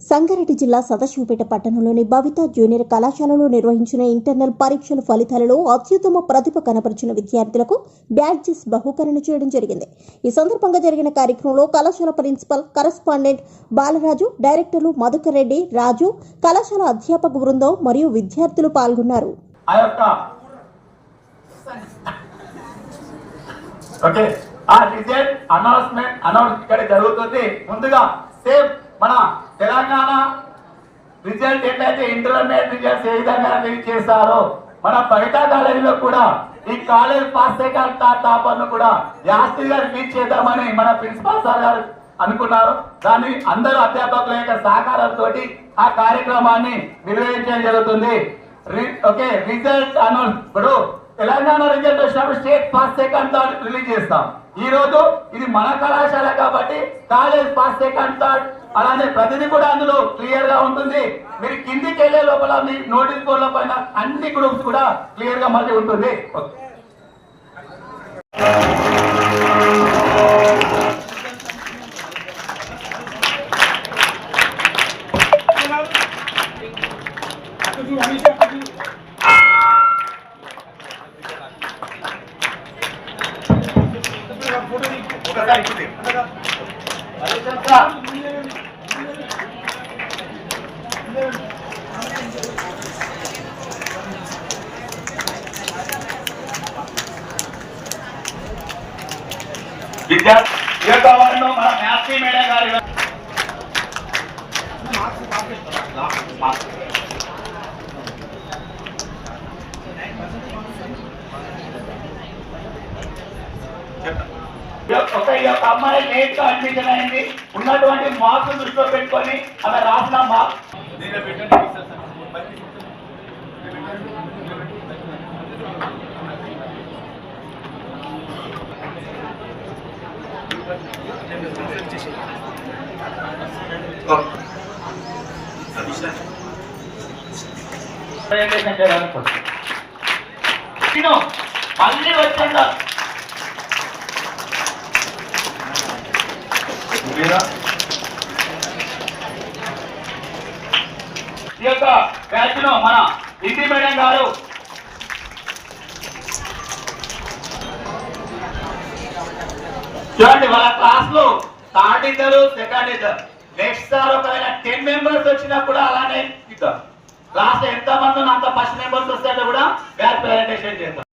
సంగారెడ్డి జిల్లా సదాశివపేట పట్టణంలోని భవిత జూనియర్ కళాశాలలో నిర్వహించిన ఇంటర్నల్ పరీక్షల ఫలితాలలో అత్యుత్తమ ప్రతిభ కనపరిచిన విద్యార్థులకు బ్యాడ్జెస్ బహుకరణ చేయడం జరిగింది. ఈ సందర్భంగా జరిగిన కార్యక్రమంలో కళాశాల ప్రిన్సిపల్ కరస్పాండెంట్ బాలరాజు డైరెక్టర్లు మధుకర్ రెడ్డి రాజు కళాశాల అధ్యాపక బృందం మరియు విద్యార్థులు పాల్గొన్నారు. ఆ రిజల్ట్ అనౌన్స్మెంట్ అనౌన్స్ ఇక్కడ జరుగుతుంది. ముందుగా సేఫ్ మన తెలంగాణ రిజల్ట్ ఏంటంటే ఇంటర్మీడియట్ రిజల్ట్స్ ఏ విధంగా రిలీజ్ చేస్తారో మన బయట కాలేజీలో కూడా ఈ కాలేజ్ పాస్ టాపర్ను కూడా యాస్తిగా రిలీజ్ చేద్దామని మన ప్రిన్సిపాల్ సార్ గారు అనుకున్నారు. దాన్ని అందరూ అధ్యాపకుల యొక్క సహకారంతో ఆ కార్యక్రమాన్ని నిర్వహించడం జరుగుతుంది. ఓకే రిజల్ట్ అనౌన్స్ ఇప్పుడు తెలంగాణ రిజల్ట్ వచ్చినప్పుడు స్టేట్ పాస్ సెకండ్ రిలీజ్ చేస్తాం. ఈ రోజు ఇది మన కళాశాల కాబట్టి కాలేజ్ పాస్ సెకండ్ థర్డ్ అలానే ప్రతిదీ కూడా అందులో క్లియర్గా ఉంటుంది మీరు కిందికి వెళ్ళే లోపల మీ నోటీస్ బోర్డుల పైన అన్ని గ్రూప్స్ కూడా క్లియర్గా మళ్ళీ ఉంటుంది. ఒకసారి. విద్యార్థి ఈ యొక్క అవార్డును మన మ్యాథ్సీ మేడం గారు ఇవ్వ- ఈ యొక్క- అమ్మాయి లేట్గా అడ్మిషన్ అయింది ఉన్నటువంటి మార్క్స్ దృష్టిలో పెట్టుకొని ఆమె రాసిన మార్క్స్ ప్రెజెంటేషన్ చేయడానికి మళ్ళీ వచ్చిందా మీద ఈ యొక్క బ్యాచ్ను మన ఇంటి మేడం గారు చూడండి వాళ్ళ క్లాస్లో థర్డ్ ఇద్దరు సెకండ్ ఇద్దరు నెక్స్ట్ సార్ ఒకవేళ టెన్ మెంబర్స్ వచ్చినా కూడా అలానే ఇద్దాం. లాస్ట్ ఎంత మంది ఉన్నా అంత ఫస్ట్ మెంబర్స్ వస్తే కూడా బ్యాచ్ ప్రెజెంటేషన్ చేద్దాం.